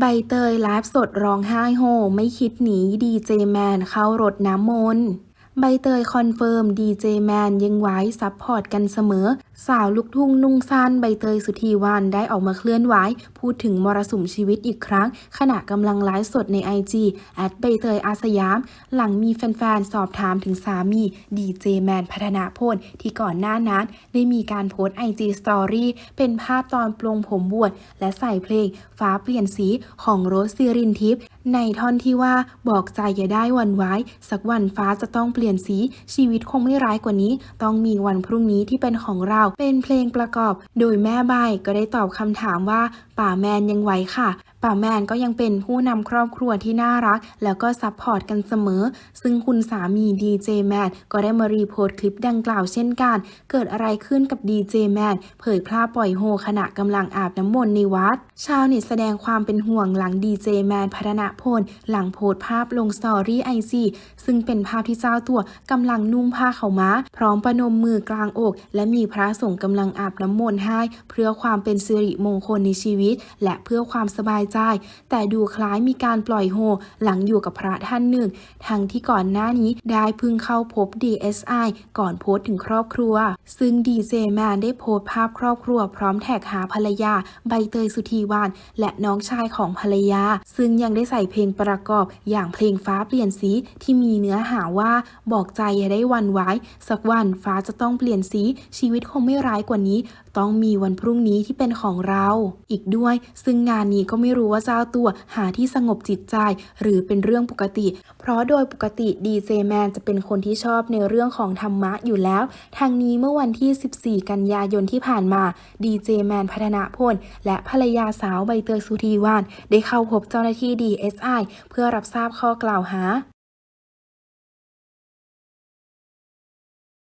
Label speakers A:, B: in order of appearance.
A: ใบเตยไลฟ์สดร้องไห้โฮ ไม่คิดหนีดีเจแมนเข้ารดน้ำมนต์ใบเตยคอนเฟิร์มดีเจแมนยังไว้ซัพพอร์ตกันเสมอสาวลูกทุ่งนุ่งสั้นใบเตยสุธีวันได้ออกมาเคลื่อนไหวพูดถึงมรสุมชีวิตอีกครั้ง ขณะกำลังไลฟ์สดใน IG แอดใบเตยอาสยาม หลังมีแฟนๆ สอบถามถึงสามีดีเจแมนพัฒนาพลที่ก่อนหน้านั้น ได้มีการโพสต์ IG Story เป็นภาพตอนปลงผมบวชและใส่เพลง ฟ้าเปลี่ยนสีของโรสซิรินทิพย์ในท่อนที่ว่าบอกใจอย่าได้วันไว้ สักวันฟ้าจะต้องเปลี่ยนสีชีวิตคงไม่ร้ายกว่านี้ ต้องมีวันพรุ่งนี้ที่เป็นของเราเป็นเพลงประกอบ โดยแม่ใบก็ได้ตอบคำถามว่าป่าแมนยังไหวค่ะ ป่าแมนก็ยังเป็นผู้นำครอบครัวที่น่ารัก แล้วก็ซัพพอร์ตกันเสมอ ซึ่งคุณสามีดีเจแมนก็ได้มารีโพสต์คลิปดังกล่าวเช่นกัน เกิดอะไรขึ้นกับดีเจแมนเผยภาปล่อยโฮขณะกำลังอาบน้ำมนต์ในวัด ชาวเน็ตแสดงความเป็นห่วงหลังดีเจแมนพัฒนาพล หลังโพสต์ภาพลงสตอรี่ไอซีซึ่งเป็นภาพที่เจ้าตัวกำลังนุ่งผ้าเขาม้า พร้อมประนมมือกลางอก และมีพระสงฆ์กำลังอาบน้ำมนต์ให้ เพื่อความเป็นสิริมงคลในชีวิต และเพื่อความสบายใจแต่ดูคล้ายมีการปล่อยโฮหลังอยู่กับพระท่านหนึ่ง ทั้งที่ก่อนหน้านี้ได้พึ่งเข้าพบ DSI ก่อนโพสต์ถึงครอบครัว ซึ่งดีเจแมนได้โพสต์ภาพครอบครัวพร้อมแท็กหาภรรยา ใบเตยสุธีวานและน้องชายของภรรยา ซึ่งยังได้ใส่เพลงประกอบอย่างเพลงฟ้าเปลี่ยนสีที่มีเนื้อหาว่าบอกใจอย่าได้วันไว้ สักวันฟ้าจะต้องเปลี่ยนสี ชีวิตคงไม่ร้ายกว่านี้ ต้องมีวันพรุ่งนี้ที่เป็นของเรา อีกด้วย ซึ่งงานนี้ก็ไม่รู้รู้ว่าเจ้าตัวหาที่สงบจิตใจ หรือเป็นเรื่องปกติ เพราะโดยปกติดีเจแมนจะเป็นคนที่ชอบในเรื่องของธรรมะอยู่แล้ว ทางนี้เมื่อวันที่ 14 กันยายนที่ผ่านมาดีเจแมนพัฒนาพล และภรรยาสาวใบเตยสุธีวาน ได้เข้าพบเจ้าหน้าที่ DSI เพื่อรับทราบข้อกล่าวหา